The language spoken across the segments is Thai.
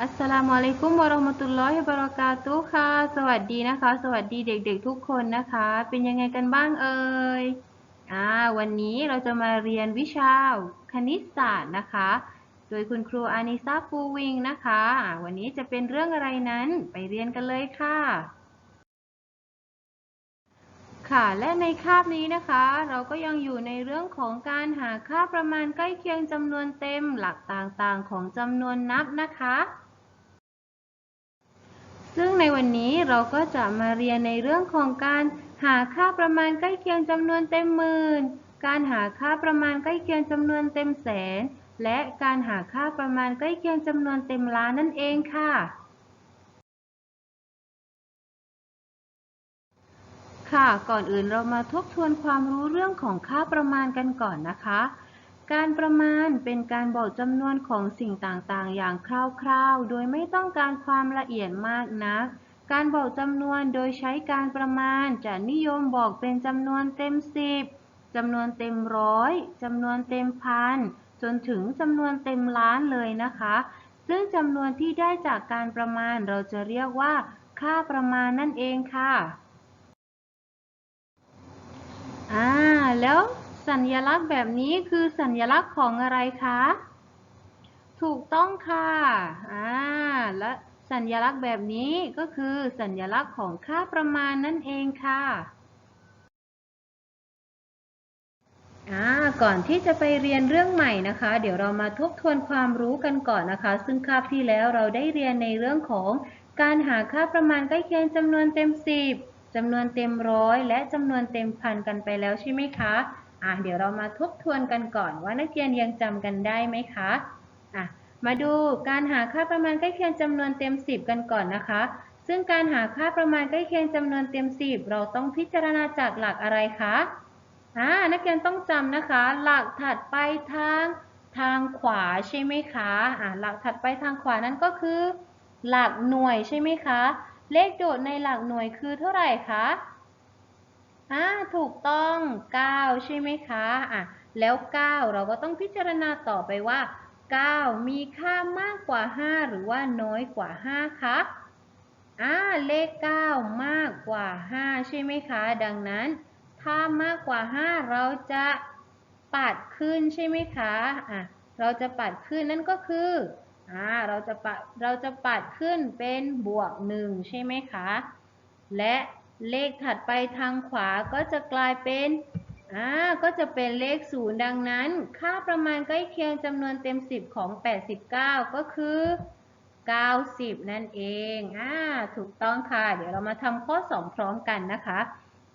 อัสลามุอะลัยกุมวะราะห์มะตุลลอฮิวะบะเราะกาตุค่ะ สวัสดีนะคะ สวัสดีเด็กๆทุกคนนะคะ เป็นยังไงกันบ้างเอ่ยอ่าวันนี้เราจะมาเรียนวิชาคณิตศาสตร์นะคะ โดยคุณครูอานิซาฟูวิงนะคะ วันนี้จะเป็นเรื่องอะไรนั้นไปเรียนกันเลยค่ะ ค่ะและในคาบนี้นะคะ เราก็ยังอยู่ในเรื่องของการหาค่าประมาณใกล้เคียงจำนวนเต็มหลักต่างๆ ของจำนวนนับนะคะ ซึ่งในวันนี้เราก็จะมาเรียนในเรื่องของการหาค่าประมาณใกล้เคียงจำนวนเต็มหมื่น การหาค่าประมาณใกล้เคียงจำนวนเต็มแสน และการหาค่าประมาณใกล้เคียงจำนวนเต็มล้านนั่นเองค่ะ ค่ะ ก่อนอื่นเรามาทบทวนความรู้เรื่องของค่าประมาณกันก่อนนะคะ การประมาณเป็นการบอกจำนวนของสิ่งต่างๆ อย่างคร่าวๆ โดยไม่ต้องการความละเอียดมากนัก การบอกจำนวนโดยใช้การประมาณ จะนิยมบอกเป็นจำนวนเต็มสิบจำนวนเต็มร้อยจำนวนเต็มพันจนถึงจำนวนเต็มล้านเลยนะคะ ซึ่งจำนวนที่ได้จากการประมาณเราจะเรียกว่า ค่าประมาณนั่นเองค่ะอ่าแล้ว สัญลักษณ์แบบนี้คือสัญลักษณ์ของอะไรคะ ถูกต้องค่ะอ่าและสัญลักษณ์แบบนี้ก็คือสัญลักษณ์ของค่าประมาณนั่นเองค่ะก่อนที่จะไปเรียนเรื่องใหม่นะคะ เดี๋ยวเรามาทบทวนความรู้กันก่อนนะคะ ซึ่งคาบที่แล้วเราได้เรียนในเรื่องของการหาค่าประมาณใกล้เคียงจำนวนเต็มสิบจำนวนเต็มร้อยและจำนวนเต็มพันกันไปแล้วใช่ไหมคะ อะเดี๋ยวเรามาทบทวนกันก่อนว่านักเรียนยังจำกันได้ไหมคะอะมาดูการหาค่าประมาณใกล้เคียงจำนวนเต็มสิบกันก่อนนะคะ ซึ่งการหาค่าประมาณใกล้เคียงจำนวนเต็มสิบเราต้องพิจารณาจากหลักอะไรคะอ่านักเรียนต้องจำนะคะ หลักถัดไปทางทางขวาใช่ไหมคะอ่าหลักถัดไปทางขวานั้นก็คือ หลักหน่วยใช่ไหมคะ เลขโดดในหลักหน่วยคือเท่าไหร่คะ อ่าถูกต้อง 9 ใช่ไหมคะอะแล้ว 9 เราก็ต้องพิจารณาต่อไปว่า 9 มีค่ามากกว่า 5 หรือว่าน้อยกว่า 5 คะอ่าเลข 9 มากกว่า 5 ใช่ไหมคะ ดังนั้น ถ้ามากกว่า 5 เราจะปัดขึ้นใช่ไหมคะอะเราจะปัดขึ้นนั่นก็คืออ่าเราจะปัดเราจะปัดขึ้นเป็นบวก 1 ใช่ไหมคะ และ เลขถัดไปทางขวาก็จะกลายเป็นอ่าก็จะเป็นเลข0ดังนั้น ค่าประมาณใกล้เคียงจำนวนเต็ม 10 ของ 89 ก็คือ 90 นั่นเองอ่าถูกต้องค่ะ เดี๋ยวเรามาทำข้อ 2 พร้อมกันนะคะ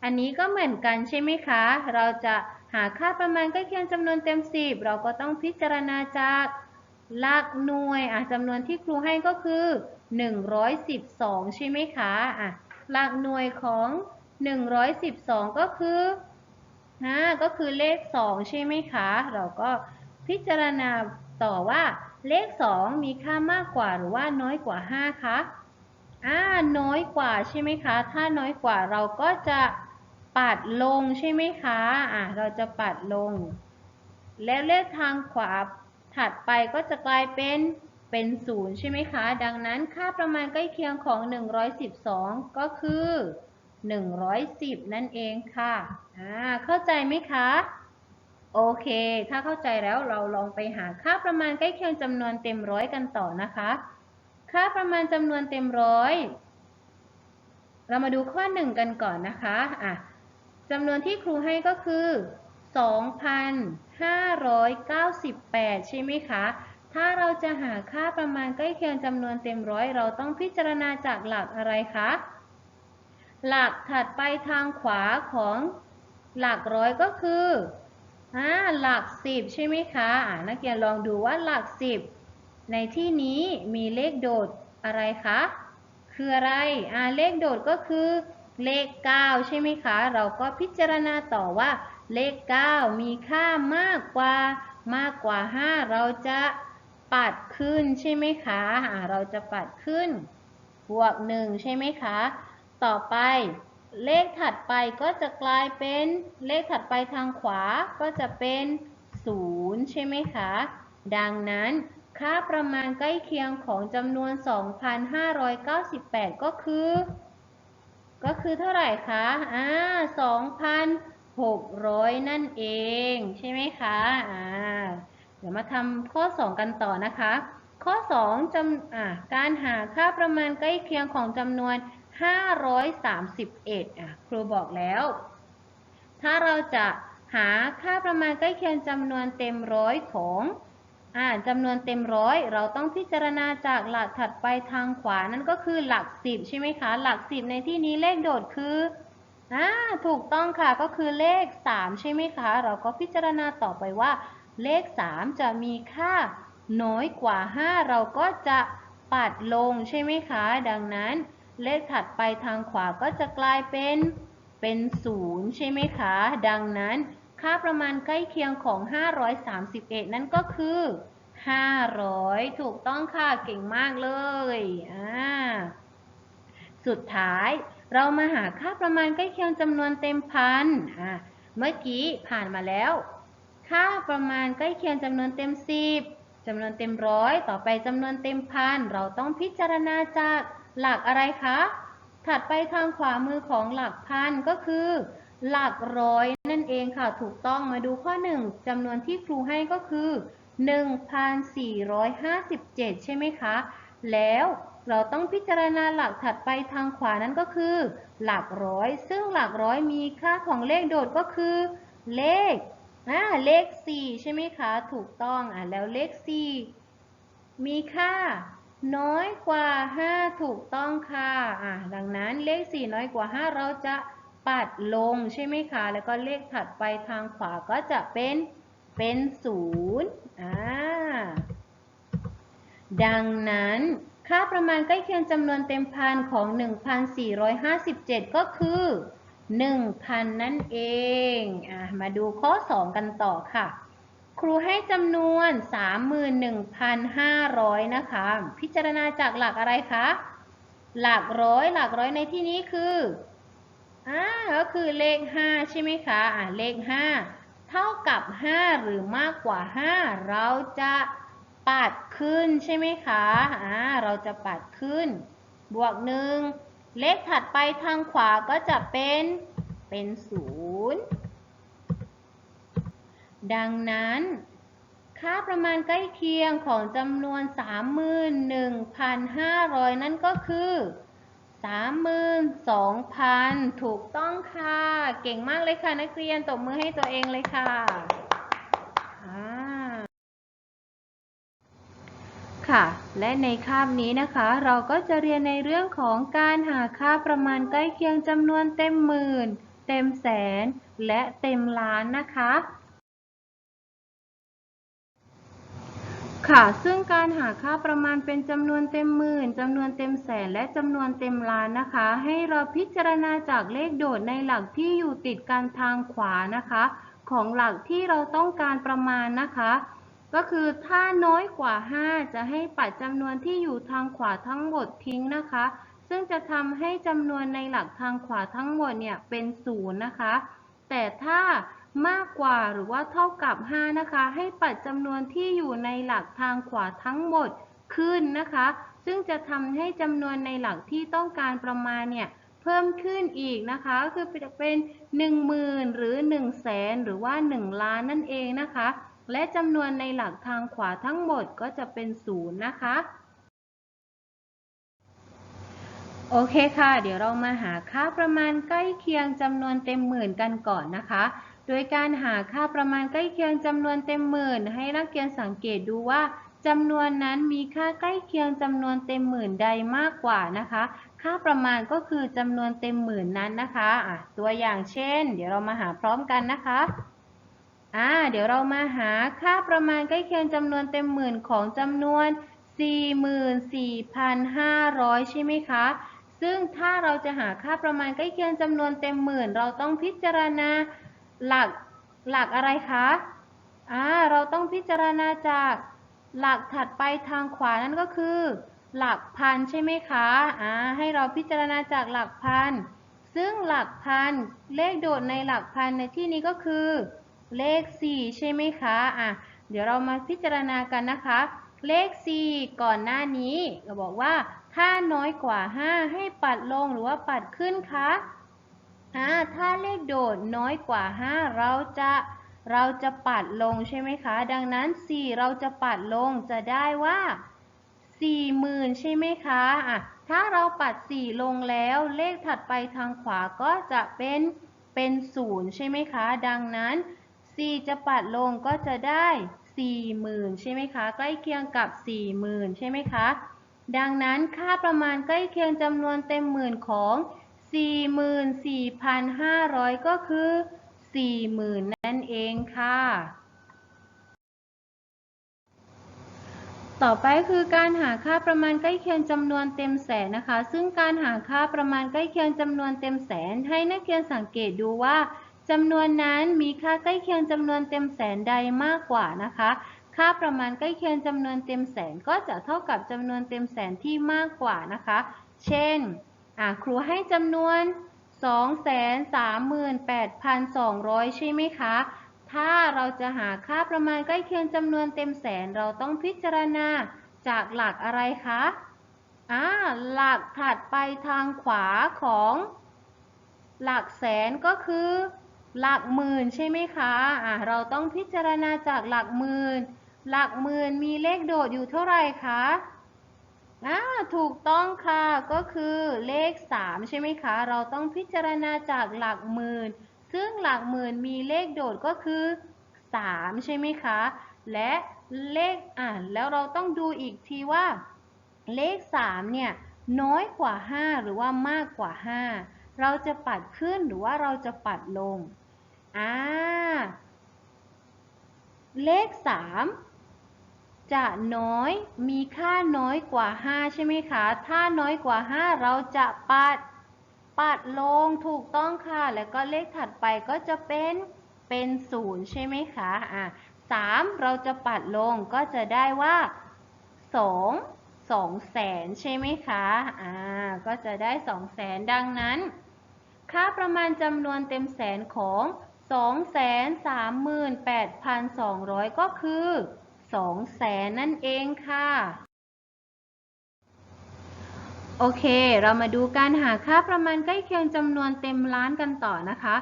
อันนี้ก็เหมือนกันใช่ไหมคะ เราจะหาค่าประมาณใกล้เคียงจำนวนเต็ม 10 เราก็ต้องพิจารณาจากหลักหน่วยอะจำนวนที่ครูให้ก็คือ 112 ใช่ไหมคะอะ หลักหน่วยของ 112 ก็คือฮะก็คือเลข 2 ใช่ไหมคะ เราก็พิจารณาต่อว่าเลข 2 มีค่ามากกว่าหรือว่าน้อยกว่า 5 คะอ่าน้อยกว่าใช่ไหมคะ ถ้าน้อยกว่าเราก็จะปัดลงใช่ไหมคะอ่าเราจะปัดลง และเลขทางขวาถัดไปก็จะกลายเป็น เป็นศูนย์ใช่ไหมคะ ดังนั้นค่าประมาณใกล้เคียงของ 112 ก็คือ 110 นั่นเองค่ะอ่าเข้าใจไหมคะ โอเค ถ้าเข้าใจแล้วเราลองไปหาค่าประมาณใกล้เคียงจำนวนเต็มร้อยกันต่อนะคะ ค่าประมาณจำนวนเต็มร้อยเรามาดูข้อหนึ่งกันก่อนนะคะอะจำนวนที่ครูให้ก็คือ 2,598 ใช่ไหมคะ ถ้าเราจะหาค่าประมาณใกล้เคียงจำนวนเต็มร้อย เราต้องพิจารณาจากหลักอะไรคะ หลักถัดไปทางขวาของหลักร้อยก็คืออ่าหลักสิบใช่ไหมคะอ่านักเรียนลองดูว่าหลักสิบในที่นี้มีเลขโดดอะไรคะ คืออะไรอ่าเลขโดดก็คือเลข 9 ใช่ไหมคะ เราก็พิจารณาต่อว่า เลข 9 มีค่ามากกว่ามากกว่า 5 เราจะ ปัดขึ้นใช่ไหมคะเราจะปัดขึ้น บวก1ใช่ไหมคะ ต่อไปเลขถัดไปก็จะกลายเป็นเลขถัดไปทางขวาก็จะเป็น0ใช่ไหมคะ ดังนั้นค่าประมาณใกล้เคียงของจำนวน 2,598 ก็คือ ก็คือเท่าไหร่คะอ่า2,600 นั่นเอง ใช่ไหมคะอ่า เดี๋ยวมาทำข้อ 2 กันต่อนะคะ ข้อ2จำอ่าการหาค่าประมาณใกล้เคียงของจำนวน 531อะครูบอกแล้ว ถ้าเราจะหาค่าประมาณใกล้เคียงจำนวนเต็มร้อยของอ่าจำนวนเต็มร้อยเราต้องพิจารณาจากหลักถัดไปทางขวานั่นก็คือหลัก10ใช่ไหมคะ หลัก10ในที่นี้เลขโดดคืออ่าถูกต้องค่ะก็คือเลข 3 ใช่ไหมคะ เราก็พิจารณาต่อไปว่า เลข 3 จะมีค่าน้อยกว่า 5 เราก็จะปัดลงใช่ไหมคะ ดังนั้นเลขถัดไปทางขวาก็จะกลายเป็นเป็นศูนย์ใช่ไหมคะ ดังนั้นค่าประมาณใกล้เคียงของ 531 นั่นก็คือ 500 ถูกต้องค่ะเก่งมากเลยอ่าสุดท้ายเรามาหาค่าประมาณใกล้เคียงจำนวนเต็มพันอ่าเมื่อกี้ผ่านมาแล้ว ค่าประมาณใกล้เคียงจำนวนเต็ม 10จำนวนเต็มร้อยต่อไปจำนวนเต็มพันเราต้องพิจารณาจากหลักอะไรคะ ถัดไปทางขวามือของหลักพันก็คือ หลักร้อยนั่นเองค่ะ ถูกต้องมาดูข้อ 1จำนวนที่ครูให้ก็คือ 1,457 ใช่ไหมคะ แล้วเราต้องพิจารณาหลักถัดไปทางขวานั้นก็คือ หลักร้อย ซึ่งหลักร้อยมีค่าของเลขโดดก็คือ เลข อ่าเลข 4 ใช่ไหมคะ ถูกต้องอะแล้วเลข 4 มีค่า น้อยกว่า 5 ถูกต้องค่ะอะดังนั้นเลข 4 น้อยกว่า 5 เราจะปัดลงใช่ไหมคะ แล้วก็เลขถัดไปทางขวาก็จะเป็นเป็นศูนย์อ่าดังนั้นค่าประมาณใกล้เคียงจำนวนเต็มพันของ 1,457 ก็คือ 1,000 นั่นเองอมาดูข้อ 2 กันต่อค่ะ ครูให้จำนวน 31,500 นะคะ พิจารณาจากหลักอะไรคะ หลักร้อย หลักร้อยในที่นี้คืออ่าก็คือเลข 5 ใช่ไหมคะอ่าเลข 5 เท่ากับ 5 หรือมากกว่า 5 เราจะปัดขึ้นใช่ไหมคะอ่าเราจะปัดขึ้น บวกหนึ่ง เลขถัดไปทางขวาก็จะเป็นเป็นศูนย์ดังนั้น ค่าประมาณใกล้เคียงของจำนวน 31,500 นั่นก็คือ 32,000 ถูกต้องค่ะ เก่งมากเลยค่ะ นักเรียนตบมือให้ตัวเองเลยค่ะอ่า ค่ะ และในคาบนี้นะคะ เราก็จะเรียนในเรื่องของการหาค่าประมาณใกล้เคียงจำนวนเต็มหมื่น เต็มแสน และเต็มล้านนะคะ ค่ะ ซึ่งการหาค่าประมาณเป็นจำนวนเต็มหมื่นจำนวนเต็มแสน และจำนวนเต็มล้านนะคะ ให้เราพิจารณาจากเลขโดดในหลักที่อยู่ติดกันทางขวานะคะ ของหลักที่เราต้องการประมาณนะคะ ก็คือถ้าน้อยกว่า 5 จะให้ปัดจำนวนที่อยู่ทางขวาทั้งหมดทิ้งนะคะ ซึ่งจะทำให้จำนวนในหลักทางขวาทั้งหมดเนี่ยเป็นศูนย์นะคะ แต่ถ้ามากกว่าหรือว่าเท่ากับ 5 นะคะ ให้ปัดจำนวนที่อยู่ในหลักทางขวาทั้งหมดขึ้นนะคะ ซึ่งจะทำให้จำนวนในหลักที่ต้องการประมาณเนี่ยเพิ่มขึ้นอีกนะคะ ก็คือจะเป็น 10,000 หรือ 1 0 0 0 0แสนหรือว่า 1 ล้านนั่นเองนะคะ และจำนวนในหลักทางขวาทั้งหมดก็จะเป็นศูนย์นะคะ โอเคค่ะ เดี๋ยวเรามาหาค่าประมาณใกล้เคียงจำนวนเต็มหมื่นกันก่อนนะคะ โดยการหาค่าประมาณใกล้เคียงจำนวนเต็มหมื่น ให้นักเรียนสังเกตดูว่าจำนวนนั้นมีค่าใกล้เคียงจำนวนเต็มหมื่นใดมากกว่านะคะ ค่าประมาณก็คือจำนวนเต็มหมื่นนั้นนะคะะตัวอย่างเช่น เดี๋ยวเรามาหาพร้อมกันนะคะ อ่าเดี๋ยวเรามาหาค่าประมาณใกล้เคียงจำนวนเต็มหมื่นของจำนวน 44,500 ใช่ไหมคะ ซึ่งถ้าเราจะหาค่าประมาณใกล้เคียงจำนวนเต็มหมื่น เราต้องพิจารณาหลักหลักอะไรคะอ่าเราต้องพิจารณาจากหลักถัดไปทางขวานั่นก็คือ หลักพันใช่ไหมคะอ่าให้เราพิจารณาจากหลักพัน ซึ่งหลักพันเลขโดดในหลักพันในที่นี้ก็คือ เลข 4 ใช่ไหมคะอะเดี๋ยวเรามาพิจารณากันนะคะ เลข 4 ก่อนหน้านี้เราบอกว่าถ้าน้อยกว่า 5 ให้ปัดลงหรือว่าปัดขึ้นคะอ่าถ้าเลขโดดน้อยกว่า 5 เราจะเราจะปัดลงใช่ไหมคะ ดังนั้น 4 เราจะปัดลงจะได้ว่า40,000 ใช่ไหมคะอะถ้าเราปัด 4 ลงแล้วเลขถัดไปทางขวาก็จะเป็นเป็น 0 ใช่ไหมคะ ดังนั้น 4 จะปัดลงก็จะได้ 40,000 ใช่ไหมคะ ใกล้เคียงกับ 40,000 ใช่ไหมคะ ดังนั้นค่าประมาณใกล้เคียงจำนวนเต็มหมื่นของ 44,500 ก็คือ 40,000 นั่นเองค่ะ ต่อไปคือการหาค่าประมาณใกล้เคียงจำนวนเต็มแสนนะคะ ซึ่งการหาค่าประมาณใกล้เคียงจำนวนเต็มแสน ให้นักเรียนสังเกตดูว่า จำนวนนั้นมีค่าใกล้เคียงจำนวนเต็มแสนใดมากกว่านะคะ ค่าประมาณใกล้เคียงจำนวนเต็มแสนก็จะเท่ากับจำนวนเต็มแสนที่มากกว่านะคะ เช่นครูให้จำนวน 238,200 ใช่ไหมคะ ถ้าเราจะหาค่าประมาณใกล้เคียงจำนวนเต็มแสนเราต้องพิจารณาจากหลักอะไรคะอ่าหลักถัดไปทางขวาของหลักแสนก็คือ หลักหมื่นใช่ไหมคะอ่าเราต้องพิจารณาจากหลักหมื่น หลักหมื่นมีเลขโดดอยู่เท่าไหร่คะอ่าถูกต้องค่ะ ก็คือเลข 3 ใช่ไหมคะ เราต้องพิจารณาจากหลักหมื่น ซึ่งหลักหมื่นมีเลขโดดก็คือ 3 ใช่ไหมคะ และเลขอ่าแล้วเราต้องดูอีกทีว่า เลข 3 เนี่ยน้อยกว่า 5 หรือว่ามากกว่า 5 เราจะปัดขึ้นหรือว่าเราจะปัดลง อ่า เลข 3 จะน้อย มีค่าน้อยกว่า 5 ใช่ไหมคะ ถ้าน้อยกว่า 5 เราจะปัด ปัดลงถูกต้องค่ะ แล้วก็เลขถัดไปก็จะเป็น เป็นศูนย์ใช่ไหมคะ อ่าสามเราจะปัดลงก็จะได้ว่าสองสองแสนใช่ไหมคะ อ่า ก็จะได้สองแสนดังนั้น ค่าประมาณจำนวนเต็มแสนของ 238,200 ก็คือ 2 แสนนั่นเองค่ะ โอเค เรามาดูการหาค่าประมาณใกล้เคียงจำนวนเต็มล้านกันต่อนะคะ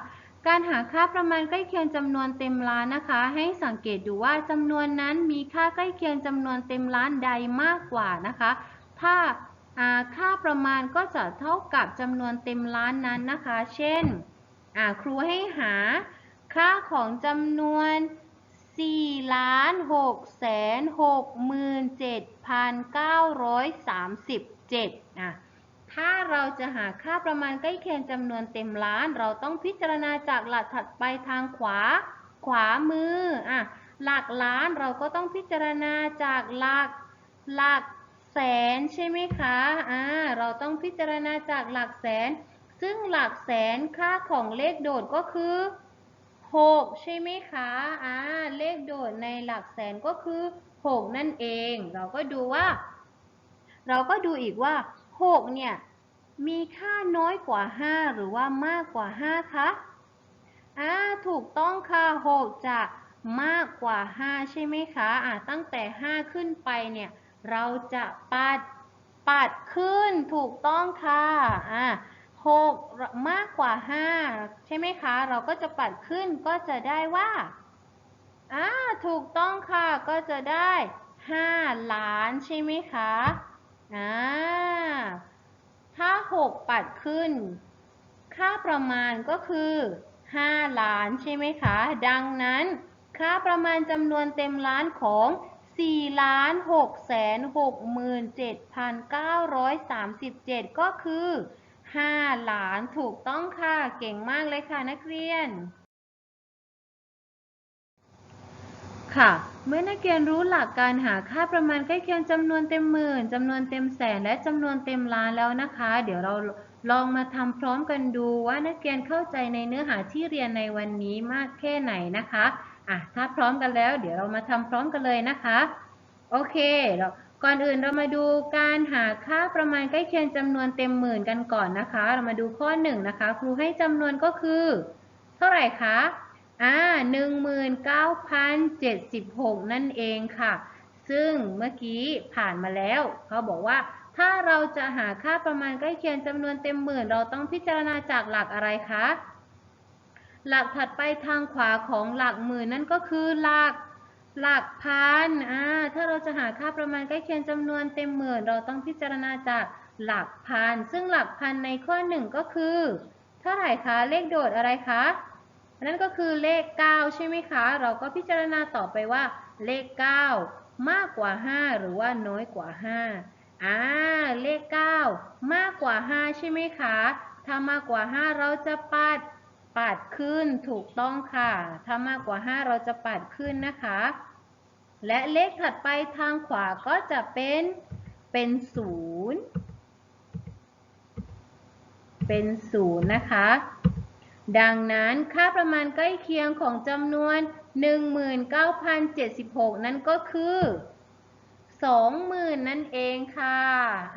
การหาค่าประมาณใกล้เคียงจำนวนเต็มล้านนะคะ ให้สังเกตดูว่าจำนวนนั้นมีค่าใกล้เคียงจำนวนเต็มล้านใดมากกว่านะคะ ถ้าอ่า ค่าประมาณก็จะเท่ากับจำนวนเต็มล้านนั้นนะคะ เช่น ครูให้หาค่าของจำนวน4ล้าน6แสน6หมื่น7,937อะถ้าเราจะหาค่าประมาณใกล้เคียงจำนวนเต็มล้าน เราต้องพิจารณาจากหลักถัดไปทางขวา ขวามืออะหลักล้านเราก็ต้องพิจารณาจากหลักหลัก แสนใช่ไหมคะอ่าเราต้องพิจารณาจากหลักแสน ซึ่งหลักแสนค่าของเลขโดดก็คือ 6 ใช่ไหมคะอ่าเลขโดดในหลักแสนก็คือ 6 นั่นเอง เราก็ดูว่า เราก็ดูอีกว่า 6 เนี่ย มีค่าน้อยกว่า 5 หรือว่ามากกว่า 5 คะอ่าถูกต้องค่ะ 6 จะมากกว่า 5 ใช่ไหมคะอ่าตั้งแต่ 5 ขึ้นไปเนี่ย เราจะปัดปัดขึ้นถูกต้องค่ะอ่า6มากกว่า5ใช่ไหมคะ เราก็จะปัดขึ้นก็จะได้ว่าอ่าถูกต้องค่ะก็จะได้5ล้านใช่ไหมคะอ่าถ้า6ปัดขึ้น ค่าประมาณก็คือ5ล้านใช่ไหมคะ ดังนั้น ค่าประมาณจำนวนเต็มล้านของ 4ล้าน6แสน6หมื่น7,937ก็คือ5ล้านถูกต้องค่ะ เก่งมากเลยค่ะนักเรียน ค่ะ เมื่อนักเรียนรู้หลักการหาค่าประมาณใกล้เคียงจำนวนเต็มหมื่นจำนวนเต็มแสนและจำนวนเต็มล้านแล้วนะคะ เดี๋ยวเราลองมาทำพร้อมกันดูว่านักเรียนเข้าใจในเนื้อหาที่เรียนในวันนี้มากแค่ไหนนะคะ อะถ้าพร้อมกันแล้ว เดี๋ยวเรามาทำพร้อมกันเลยนะคะ โอเคเราก่อนอื่นเรามาดูการหาค่าประมาณใกล้เคียงจำนวนเต็มหมื่นกันก่อนนะคะ เรามาดูข้อหนึ่งนะคะ ครูให้จำนวนก็คือ เท่าไหร่คะอ่าหนึ่งหมื่นเก้าพันเจ็ดสิบหกนั่นเองค่ะ ซึ่งเมื่อกี้ผ่านมาแล้ว เขาบอกว่าถ้าเราจะหาค่าประมาณใกล้เคียงจำนวนเต็มหมื่น เราต้องพิจารณาจากหลักอะไรคะ หลักถัดไปทางขวาของหลักหมื่นนั่นก็คือหลักหลักพันอ่าถ้าเราจะหาค่าประมาณใกล้เคียงจำนวนเต็มหมื่น เราต้องพิจารณาจากหลักพัน ซึ่งหลักพันในข้อหนึ่งก็คือเท่าไหร่คะ เลขโดดอะไรคะ นั่นก็คือเลข 9 ใช่ไหมคะ เราก็พิจารณาต่อไปว่า เลข 9 มากกว่า 5 หรือว่าน้อยกว่า 5อ่าเลข 9 มากกว่า 5 ใช่ไหมคะ ถ้ามากกว่า 5 เราจะปัด ปัดขึ้นถูกต้องค่ะ ถ้ามากกว่า 5 เราจะปัดขึ้นนะคะ และเลขถัดไปทางขวาก็จะเป็นเป็นศูนย์เป็นศูนย์นะคะ ดังนั้นค่าประมาณใกล้เคียงของจำนวน 19,076 นั่นก็คือ20,000 นั่นเองค่ะ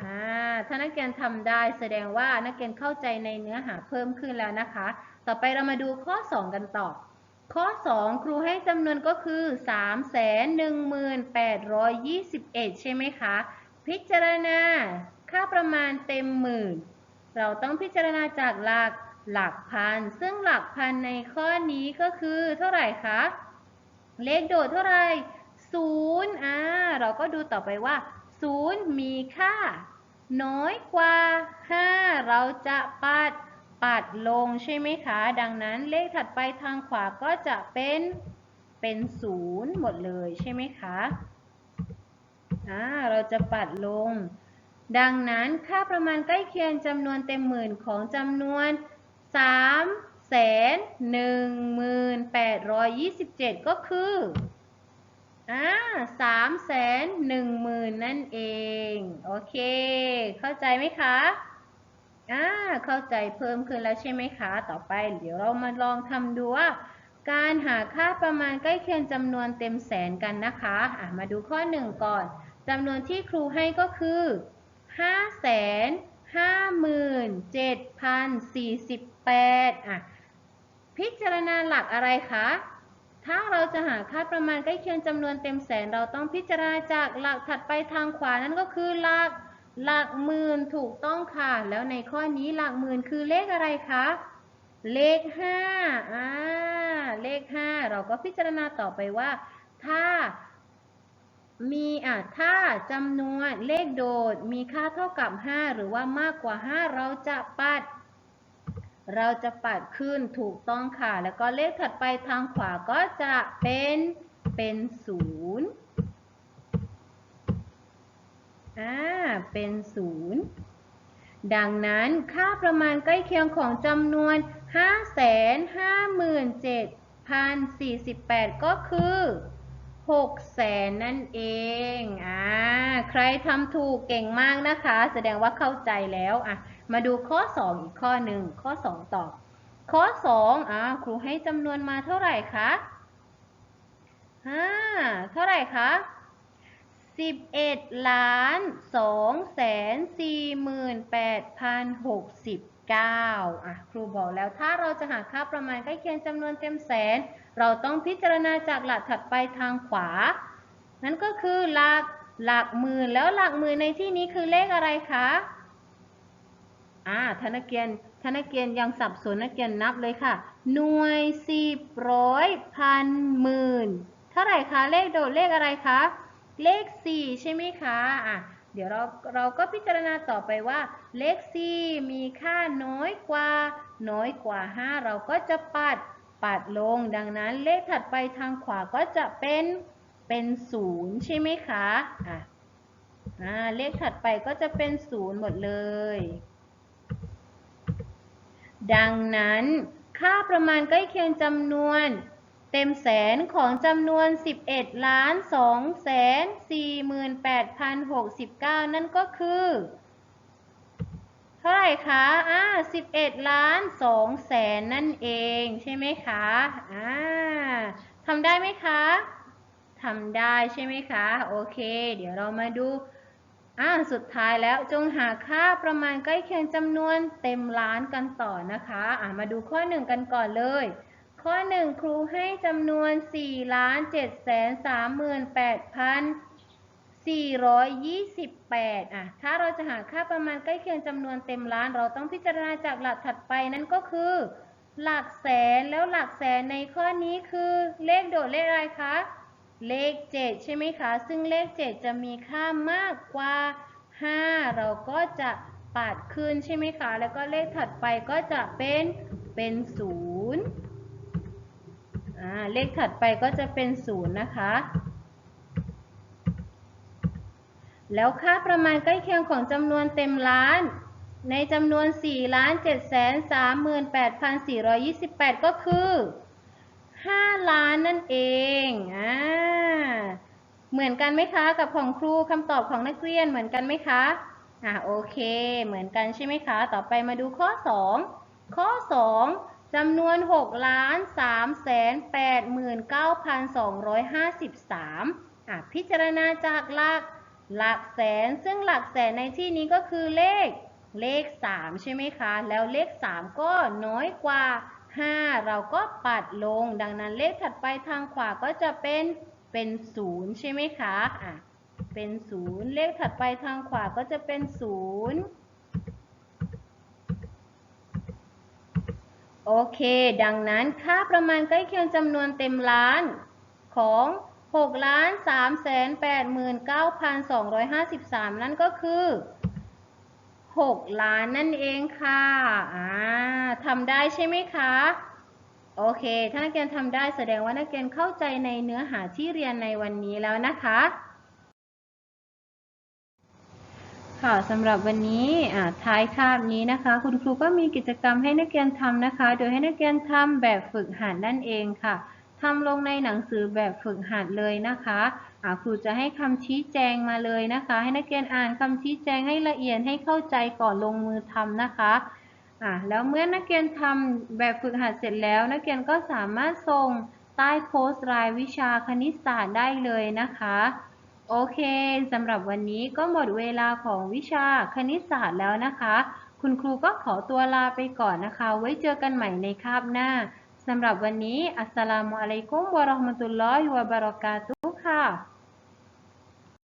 อ่าถ้านักเรียนทำได้แสดงว่านักเรียนเข้าใจในเนื้อหาเพิ่มขึ้นแล้วนะคะ ต่อไปเรามาดูข้อ 2 กันต่อ ข้อ 2 ครูให้จำนวนก็คือ 318,21ใช่ไหมคะ พิจารณาค่าประมาณเต็มหมื่น เราต้องพิจารณาจากหลักหลักพัน ซึ่งหลักพันในข้อนี้ก็คือเท่าไหร่คะ เลขโดดเท่าไหร่ศูนย์อ่าเราก็ดูต่อไปว่าศูนย์มีค่า น้อยกว่า 5 เราจะปัด ปัดลงใช่ไหมคะ ดังนั้นเลขถัดไปทางขวาก็จะเป็นเป็นศูนย์หมดเลยใช่ไหมคะอ่าเราจะปัดลง ดังนั้นค่าประมาณใกล้เคียงจำนวนเต็มหมื่นของจำนวน3แสน1หมื่น827ก็คืออ่าสามแสนหนึ่งหมื่นนั่นเอง โอเค เข้าใจไหมคะ อ่าเข้าใจเพิ่มขึ้นแล้วใช่ไหมคะ ต่อไปเดี๋ยวเรามาลองทำดูว่า การหาค่าประมาณใกล้เคียงจำนวนเต็มแสนกันนะคะอะมาดูข้อหนึ่งก่อนจำนวนที่ครูให้ก็คือห้าแสนห้าหมื่นเจ็ดพันสี่สิบแปดอะพิจารณาหลักอะไรคะ ถ้าเราจะหาค่าประมาณใกล้เคียงจำนวนเต็มแสน เราต้องพิจารณาจากหลักถัดไปทางขวานั่นก็คือหลัก หลักหมื่นถูกต้องค่ะ แล้วในข้อนี้หลักหมื่นคือเลขอะไรคะ เลขห้าอ่า เลขห้าเราก็พิจารณาต่อไปว่า ถ้ามีอะถ้าจำนวนเลขโดดมีค่าเท่ากับ 5 หรือว่ามากกว่า 5 เราจะปัด เราจะปัดขึ้นถูกต้องค่ะ แล้วก็เลขถัดไปทางขวาก็จะเป็นเป็นศูนย์ อ่า เป็นศูนย์ดังนั้นค่าประมาณใกล้เคียงของจำนวน 557,048 ก็คือ6แสนนั่นเอง อ่า ใครทำถูกเก่งมากนะคะ แสดงว่าเข้าใจแล้ว อะ มาดูข้อ 2 อีกข้อหนึ่ง ข้อ 2ตอบข้อ 2อ่าครูให้จำนวนมาเท่าไหร่คะฮ่าเท่าไหร่คะ 11ล้าน2แสน48,069อะครูบอกแล้วถ้าเราจะหาค่าประมาณใกล้เคียงจำนวนเต็มแสน เราต้องพิจารณาจากหลักถัดไปทางขวา นั่นก็คือหลักหลักหมื่นแล้วหลักหมื่นในที่นี้คือเลขอะไรคะอ่าธนเกียนธนเกียนยังสับสนนักเกียนนับเลยค่ะ หน่วยสิบร้อยพันหมื่นเท่าไหร่คะเลขโดดเลขอะไรคะ เลข 4 ใช่ไหมคะอะเดี๋ยวเราเราก็พิจารณาต่อไปว่า เลข 4 มีค่าน้อยกว่า น้อยกว่า 5 เราก็จะปัดปัดลง ดังนั้นเลขถัดไปทางขวาก็จะเป็นเป็น 0 ใช่ไหมคะอะอ่าเลขถัดไปก็จะเป็น 0 หมดเลย ดังนั้นค่าประมาณใกล้เคียงจำนวน เต็มแสนของจำนวน 11ล้าน2แสน48,069 นั่นก็คือ เท่าไหร่คะ อ่า 11ล้าน2แสนนั่นเองใช่ไหมคะ อ่าทำได้ไหมคะทำได้ใช่ไหมคะ โอเค เดี๋ยวเรามาดู อ่า สุดท้ายแล้วจงหาค่าประมาณใกล้เคียงจำนวนเต็มล้านกันต่อนะคะ อ่ามาดูข้อหนึ่งกันก่อนเลย ข้อ 1 ครูให้จำนวน4 7 3 8 428อะถ้าเราจะหาค่าประมาณใกล้เคียงจำนวนเต็มล้าน เราต้องพิจารณาจากหลักถัดไปนั่นก็คือ หลักแสนแล้วหลักแสนในข้อนี้คือเลขโดดเลขอะไรคะ เลข 7 ใช่ไหมคะ ซึ่งเลข 7 จะมีค่ามากกว่า 5 เราก็จะปัดขึ้นใช่ไหมคะ แล้วก็เลขถัดไปก็จะเป็นเป็น0อ่า เลขถัดไปก็จะเป็น0นะคะ แล้วค่าประมาณใกล้เคียงของจำนวนเต็มล้าน ในจำนวน 4 ล้าน7แสน38,428 ก็คือ 5 ล้านนั่นเองอ่าเหมือนกันไหมคะ กับของครูคำตอบของนักเรียนเหมือนกันไหมคะอ่าโอเค เหมือนกันใช่ไหมคะ ต่อไปมาดูข้อ 2 ข้อ 2 จำนวน6ล้าน3แสน89,253อะพิจารณาจากหลักหลักแสน ซึ่งหลักแสนในที่นี้ก็คือเลขเลข 3 ใช่ไหมคะ แล้วเลข 3 ก็น้อยกว่า 5 เราก็ปัดลง ดังนั้นเลขถัดไปทางขวาก็จะเป็นเป็น0ใช่ไหมคะอะเป็น 0 เลขถัดไปทางขวาก็จะเป็น 0 โอเค ดังนั้นค่าประมาณใกล้เคียงจำนวนเต็มล้านของ6ล้าน3แสน89,253 นั่นก็คือ 6 ล้านนั่นเองค่ะอ่าทำได้ใช่ไหมคะ โอเค ถ้านักเรียนทำได้แสดงว่านักเรียนเข้าใจในเนื้อหาที่เรียนในวันนี้แล้วนะคะ ค่ะสำหรับวันนี้ท้ายคาบนี้นะคะ คุณครูก็มีกิจกรรมให้นักเรียนทำนะคะ โดยให้นักเรียนทำแบบฝึกหัดนั่นเองค่ะทำลงในหนังสือแบบฝึกหัดเลยนะคะครูจะให้คำชี้แจงมาเลยนะคะ ให้นักเรียนอ่านคำชี้แจงให้ละเอียดให้เข้าใจก่อนลงมือทำนะคะอ่าแล้วเมื่อนักเรียนทำแบบฝึกหัดเสร็จแล้ว นักเรียนก็สามารถส่งใต้โพสต์รายวิชาคณิตศาสตร์ได้เลยนะคะ โอเคสำหรับวันนี้ก็หมดเวลาของวิชาคณิตศาสตร์แล้วนะคะ คุณครูก็ขอตัวลาไปก่อนนะคะ ไว้เจอกันใหม่ในคาบหน้าสำหรับวันนี้อัสสลามุอะลัยกุมวะเราะห์มะตุลลอฮิวะบะเราะกาตุฮ์ค่ะ